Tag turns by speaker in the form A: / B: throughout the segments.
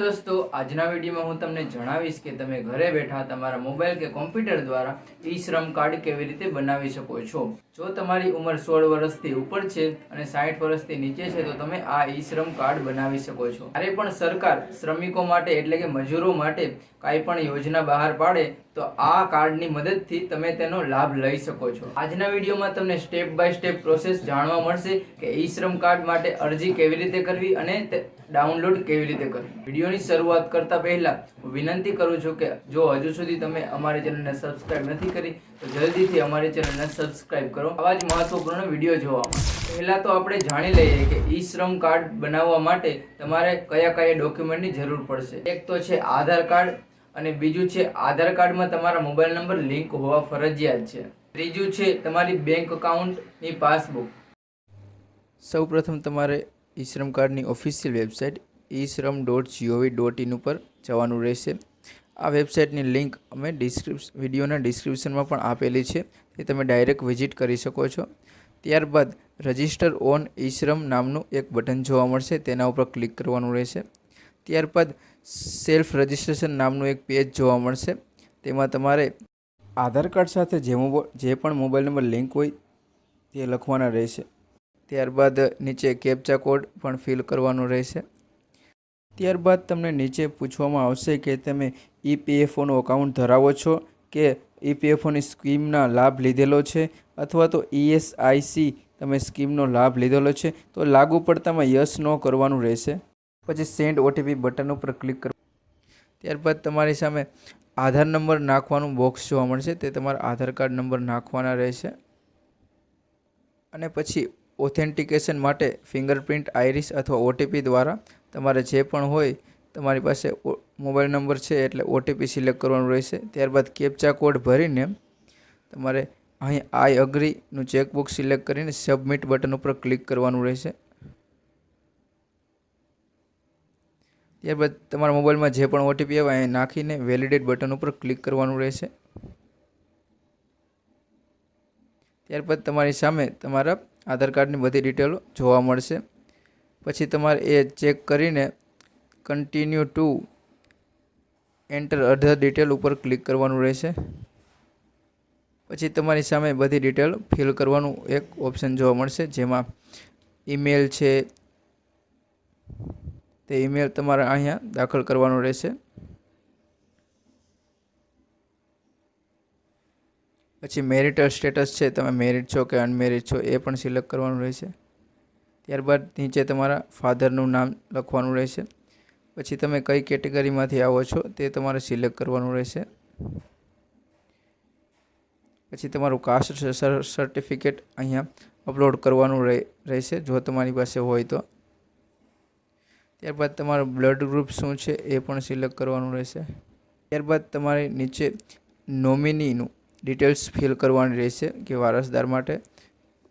A: દોસ્તો, આજના વિડીયોમાં હું તમને જણાવીશ કે તમે ઘરે બેઠા તમારા મોબાઈલ કે કોમ્પ્યુટર દ્વારા ઈ શ્રમ કાર્ડ કેવી રીતે બનાવી શકો છો. જો તમારી ઉંમર સોળ વર્ષથી ઉપર છે અને સાઠ વર્ષથી નીચે છે, તો તમે આ ઈ શ્રમ કાર્ડ બનાવી શકો છો. જ્યારે પણ સરકાર શ્રમિકો માટે એટલે કે મજૂરો માટે કાંઈ પણ યોજના બહાર પાડે, તો આ કાર્ડની મદદથી તમે તેનો લાભ લઈ શકો છો. આજના વિડીયોમાં તમને સ્ટેપ બાય સ્ટેપ પ્રોસેસ જાણવા મળશે કે ઈ શ્રમ કાર્ડ માટે અરજી કેવી રીતે કરવી અને ડાઉનલોડ કેવી રીતે કરવી? વિડીયોની શરૂઆત કરતા પહેલા હું વિનંતી કરું છું કે જો હજુ સુધી તમે અમારી ચેનલને સબસ્ક્રાઇબ નથી કરી, તો જલ્દીથી અમારી ચેનલને સબસ્ક્રાઇબ કરો. આવા જ મહત્વપૂર્ણ વીડિયો જોવા પહેલાં તો આપણે જાણી લઈએ કે ઈ શ્રમ કાર્ડ બનાવવા માટે તમારે કયા કયા ડોક્યુમેન્ટની જરૂર પડશે. એક તો છે આધાર કાર્ડ અને બીજું છે આધાર કાર્ડમાં તમારા મોબાઈલ નંબર, લિંક હોવા ફરજિયાત છે. ત્રીજું છે તમારી બેંક અકાઉન્ટની પાસબુક. સૌપ્રથમ તમારે ઈ શ્રમ કાર્ડની ઓફિશિયલ વેબસાઇટ ઈ શ્રમ ડોટ જીઓવી ડોટ ઇન ઉપર જવાનું રહેશે. આ વેબસાઇટની લિંક અમે ડિસ્ક્રિપ્સ, વિડીયોના ડિસ્ક્રિપ્શનમાં પણ આપેલી છે, તે તમે ડાયરેક્ટ વિઝિટ કરી શકો છો. ત્યારબાદ રજિસ્ટર ઓન ઈ શ્રમ નામનું એક બટન જોવા મળશે, તેના ઉપર ક્લિક કરવાનું રહેશે. ત્યારબાદ સેલ્ફ રજિસ્ટ્રેશન નામનું એક પેજ જોવા મળશે, તેમાં તમારે આધાર કાર્ડ સાથે જે જે પણ મોબાઈલ નંબર લિંક હોય તે લખવાના રહેશે. ત્યારબાદ નીચે કેપ્ચા કોડ પણ ફિલ કરવાનો રહેશે. ત્યારબાદ તમને નીચે પૂછવામાં આવશે કે તમે ઈપીએફઓનું અકાઉન્ટ ધરાવો છો કે ઈપીએફઓની સ્કીમના લાભ લીધેલો છે અથવા તો ઈએસઆઈસી તમે સ્કીમનો લાભ લીધેલો છે તો લાગુ પડતામાં યસ, નો કરવાનું રહેશે. પછી સેન્ડ ઓટીપી બટન ઉપર ક્લિક કરો. ત્યારબાદ તમારી સામે આધાર નંબર નાખવાનું બોક્સ જોવા મળશે તે તમારા આધાર કાર્ડ નંબર નાખવાના રહેશે. અને પછી ઓથેન્ટિકેશન માટે ફિંગરપ્રિન્ટ આઈરિસ અથવા ઓટીપી દ્વારા તમારે જે પણ હોય, તમારી પાસે મોબાઈલ નંબર છે એટલે ઓટીપી સિલેક્ટ કરવાનું રહેશે. ત્યારબાદ કેપ્ચા કોડ ભરીને તમારે અહીં આઈ અગ્રીનું ચેકબુક સિલેક્ટ કરીને સબમિટ બટન ઉપર ક્લિક કરવાનું રહેશે. ત્યારબાદ તમારા મોબાઈલમાં જે પણ ઓટીપી આવે એ નાખીને વેલિડેટ બટન ઉપર ક્લિક કરવાનું રહેશે. ત્યારબાદ તમારી સામે તમારા આધાર કાર્ડની બધી ડિટેલો જોવા મળશે. પછી તમારે એ ચેક કરીને continue to enter other detail ઉપર ક્લિક કરવાનું રહેશે. પછી તમારી સામે બધી ડિટેલ ફિલ કરવાનું એક ઓપ્શન જોવા મળશે, જેમાં ઈમેલ છે. તે ઈમેલ તમારે અહીંયા દાખલ કરવાનું રહેશે. પછી મેરિટલ સ્ટેટસ છે, તમે મેરિડ છો કે અનમેરિડ છો, એ પણ સિલેક્ટ કરવાનું રહેશે. ત્યારબાદ નીચે તમારા ફાધરનું નામ લખવાનું રહેશે. પછી તમે કઈ કેટેગરીમાંથી આવો છો, તે તમારે સિલેક્ટ કરવાનું રહેશે. પછી તમારું કાસ્ટ સર્ટિફિકેટ અહીંયા અપલોડ કરવાનું રહે, રહેશે, જો તમારી પાસે હોય તો. ત્યારબાદ તમારું બ્લડ ગ્રુપ શું છે, એ પણ સિલેક્ટ કરવાનું રહેશે. ત્યારબાદ તમારે નીચે નોમિનીનું ડિટેલ્સ ફિલ કરવાની રહેશે કે વારસદાર માટે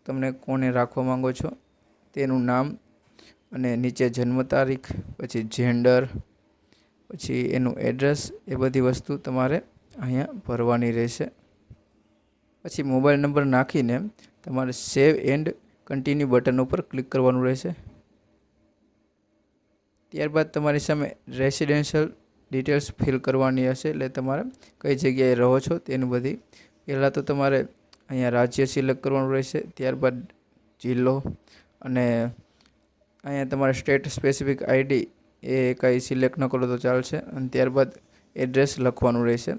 A: તમને કોને રાખવા માંગો છો, તેનું નામ અને નીચે જન્મ તારીખ, પછી જેન્ડર પછી એનું એડ્રેસ એ બધી વસ્તુ તમારે અહીંયા ભરવાની રહેશે. પછી મોબાઈલ નંબર નાખીને તમારે સેવ એન્ડ કન્ટિન્યુ બટન ઉપર ક્લિક કરવાનું રહેશે. ત્યારબાદ તમારી સામે રેસિડેન્શિયલ ડિટેલ્સ ફિલ કરવાની હશે, એટલે તમારે કઈ જગ્યાએ રહો છો તેનું બધી પહેલાં તો તમારે અહીંયા રાજ્ય સિલેક્ટ કરવાનું રહેશે, ત્યારબાદ જિલ્લો અને અહીંયા તમારે સ્ટેટ સ્પેસિફિક આઈડી એ કાંઈ સિલેક્ટ ન કરો તો ચાલશે અને ત્યારબાદ એડ્રેસ લખવાનું રહેશે.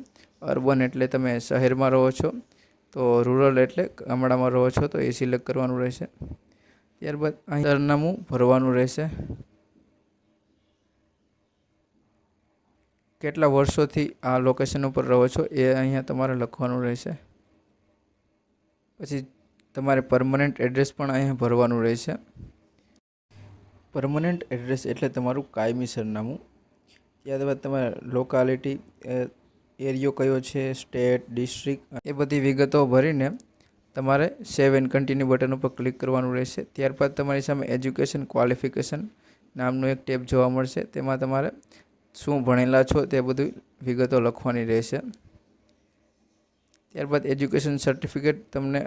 A: અર્બન એટલે તમે શહેરમાં રહો છો, તો રૂરલ એટલે ગામડામાં રહો છો તો એ સિલેક્ટ કરવાનું રહેશે. ત્યારબાદ અહીં સરનામું ભરવાનું રહેશે. કેટલા વર્ષોથી આ લોકેશન ઉપર રહો છો એ અહીંયા તમારે લખવાનું રહેશે? પછી તમારે પરમનન્ટ એડ્રેસ પણ અહીંયા ભરવાનું રહેશે. પરમનન્ટ એડ્રેસ એટલે તમારું કાયમી સરનામું. ત્યારબાદ તમારે લોકાલિટી એરિયો કયો છે સ્ટેટ ડિસ્ટ્રિક્ટ એ બધી વિગતો ભરીને તમારે સેવ એન્ડ કન્ટિન્યુ બટન ઉપર ક્લિક કરવાનું રહેશે. ત્યારબાદ તમારી સામે એજ્યુકેશન ક્વોલિફિકેશન નામનું એક ટેબ જોવા મળશે. તેમાં તમારે શું ભણેલા છો તે બધું વિગતો લખવાની રહેશે. ત્યારબાદ એજ્યુકેશન સર્ટિફિકેટ તમને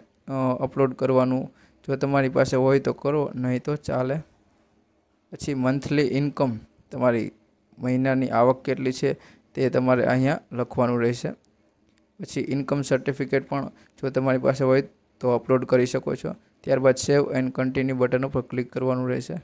A: અપલોડ કરવાનું. જો તમારી પાસે હોય તો કરો, નહીં તો ચાલે. પછી મંથલી ઇન્કમ તમારી મહિનાની આવક કેટલી છે તે તમારે અહીંયા લખવાનું રહેશે. પછી ઇન્કમ સર્ટિફિકેટ પણ જો તમારી પાસે હોય તો અપલોડ કરી શકો છો. ત્યારબાદ સેવ એન્ડ કન્ટિન્યુ બટન ઉપર ક્લિક કરવાનું રહેશે.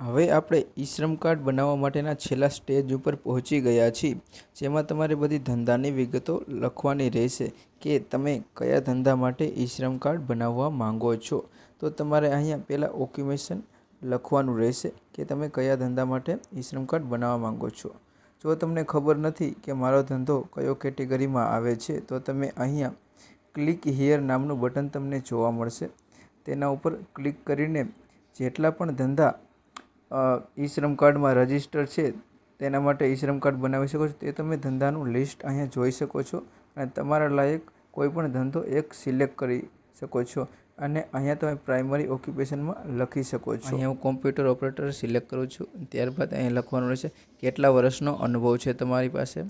A: હવે આપણે ઈ શ્રમ કાર્ડ બનાવવા માટેના છેલ્લા સ્ટેજ ઉપર પહોંચી ગયા છીએ, જેમાં તમારે બધી ધંધાની વિગતો લખવાની રહેશે કે તમે કયા ધંધા માટે ઈ શ્રમ કાર્ડ બનાવવા માંગો છો. તો તમારે અહીંયા પહેલાં ઓક્યુમેશન લખવાનું રહેશે કે તમે કયા ધંધા માટે ઈ શ્રમ કાર્ડ બનાવવા માંગો છો. જો તમને ખબર નથી કે મારો ધંધો કયો કેટેગરીમાં આવે છે, તો તમે અહીંયા ક્લિક હિયર નામનું બટન તમને જોવા મળશે. તેના ઉપર ક્લિક કરીને જેટલા પણ ધંધા ઈ શ્રમ કાર્ડમાં રજિસ્ટર છે, તેના માટે ઈ શ્રમ કાર્ડ બનાવી શકો છો. તે તમે ધંધાનું લિસ્ટ અહીંયા જોઈ શકો છો અને તમારા લાયક કોઈ પણ ધંધો એક સિલેક્ટ કરી શકો છો અને અહીંયા તમે પ્રાઇમરી ઓક્યુપેશનમાં લખી શકો છો. અહીંયા હું કોમ્પ્યુટર ઓપરેટર સિલેક્ટ કરું છું. ત્યારબાદ અહીંયા લખવાનું રહેશે, કેટલા વર્ષનો અનુભવ છે તમારી પાસે?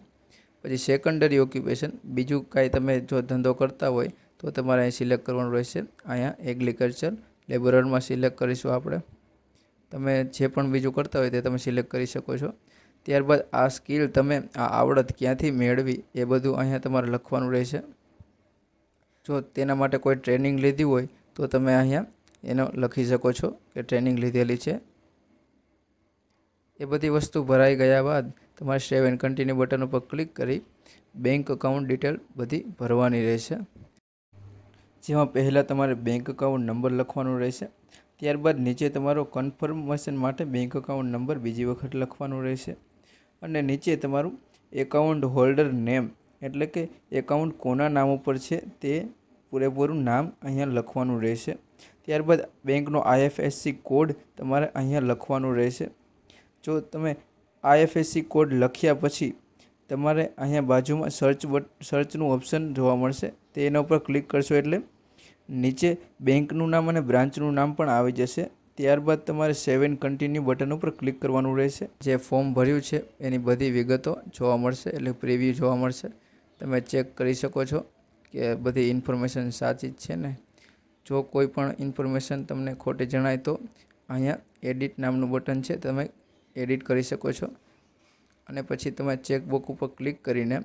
A: પછી સેકન્ડરી ઓક્યુપેશન, બીજું કાંઈ તમે જો ધંધો કરતા હોય તો તમારે અહીં સિલેક્ટ કરવાનું રહેશે. અહીંયા એગ્રીકલ્ચર લેબરરમાં સિલેક્ટ કરીશું આપણે. તમે જે પણ બીજું કરતા હોય તે તમે સિલેક્ટ કરી શકો છો. ત્યારબાદ આ સ્કિલ તમે આ આવડત ક્યાંથી મેળવી એ બધું અહીંયા તમારે લખવાનું રહેશે. જો તેના માટે કોઈ ટ્રેનિંગ લીધી હોય તો તમે અહીંયા એનો લખી શકો છો કે ટ્રેનિંગ લીધેલી છે. એ બધી વસ્તુ ભરાઈ ગયા બાદ તમારે સેવ એન્ડ કન્ટિન્યુ બટન ઉપર ક્લિક કરી બેંક એકાઉન્ટ ડિટેલ બધી ભરવાની રહેશે. જેમાં પહેલાં તમારે બેંક એકાઉન્ટ નંબર લખવાનો રહેશે. ત્યારબાદ નીચે તમારો કન્ફર્મેશન માટે બેંક એકાઉન્ટ નંબર બીજી વખત લખવાનો રહેશે. અને નીચે તમારું એકાઉન્ટ હોલ્ડર નેમ એટલે કે એકાઉન્ટ કોના નામ ઉપર છે તે પૂરેપૂરું નામ અહીંયા લખવાનું રહેશે. ત્યારબાદ બેંકનો આઈએફએસસી કોડ તમારે અહીંયા લખવાનું રહેશે. જો તમે આઈએફએસસી કોડ લખ્યા પછી તમારે અહીંયા બાજુમાં સર્ચ બટ સર્ચનું ઓપ્શન જોવા મળશે. તે એના ઉપર ક્લિક કરશો એટલે નીચે બેંકનું નામ અને બ્રાન્ચનું નામ પણ આવી જશે. ત્યારબાદ તમારે સેવ એન્ડ કન્ટિન્યુ બટન ઉપર ક્લિક કરવાનું રહેશે. જે ફોર્મ ભર્યું છે, એની બધી વિગતો જોવા મળશે, એટલે પ્રિવ્યૂ જોવા મળશે. તમે ચેક કરી શકો છો કે બધી ઇન્ફોર્મેશન સાચી જ છે ને? જો કોઈ પણ ઇન્ફોર્મેશન તમને ખોટી જણાય તો અહીંયા એડિટ નામનું બટન છે, તમે એડિટ કરી શકો છો. અને પછી તમે ચેકબુક ઉપર ક્લિક કરીને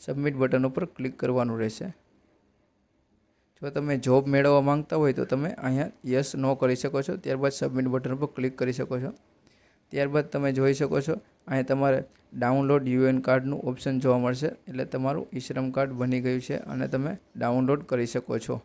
A: સબમિટ બટન ઉપર ક્લિક કરવાનું રહેશે. જો તમે જોબ મેળવવા માંગતા હોય તો તમે અહીંયા યસ નો કરી શકો છો. ત્યારબાદ સબમિટ બટન પર ક્લિક કરી શકો છો. ત્યારબાદ તમે જોઈ શકો છો, અહીંયા તમારે ડાઉનલોડ યુએન કાર્ડનું ઓપ્શન જોવા મળશે. એટલે તમારું ઈશ્રમ કાર્ડ બની ગયું છે અને તમે ડાઉનલોડ કરી શકો છો.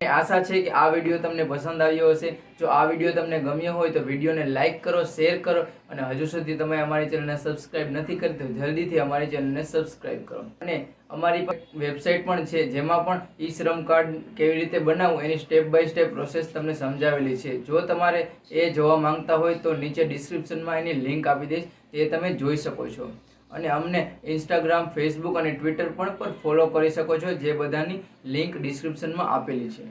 A: આશા છે કે આ વીડિયો તમને પસંદ આવ્યો હશે. જો આ વીડિયો તમને ગમ્યો હોય તો વિડીયોને લાઇક કરો શેર કરો અને હજુ સુધી તમે અમારી ચેનલને સબસ્ક્રાઇબ નથી કરી તો જલ્દીથી અમારી ચેનલને સબસ્ક્રાઇબ કરો. અને અમારી વેબસાઇટ પણ છે, જેમાં પણ ઈ શ્રમ કાર્ડ કેવી રીતે બનાવવું એની સ્ટેપ બાય સ્ટેપ પ્રોસેસ તમને સમજાવેલી છે. જો તમારે એ જોવા માંગતા હોય તો નીચે ડિસ્ક્રિપ્શનમાં એની લિંક આપી દઈશ, તે તમે જોઈ શકો છો. અને અમને ઇન્સ્ટાગ્રામ ફેસબુક અને ટ્વિટર પણ પર ફોલો કરી શકો છો, જે બધાની લિંક ડિસ્ક્રિપ્શનમાં આપેલી છે.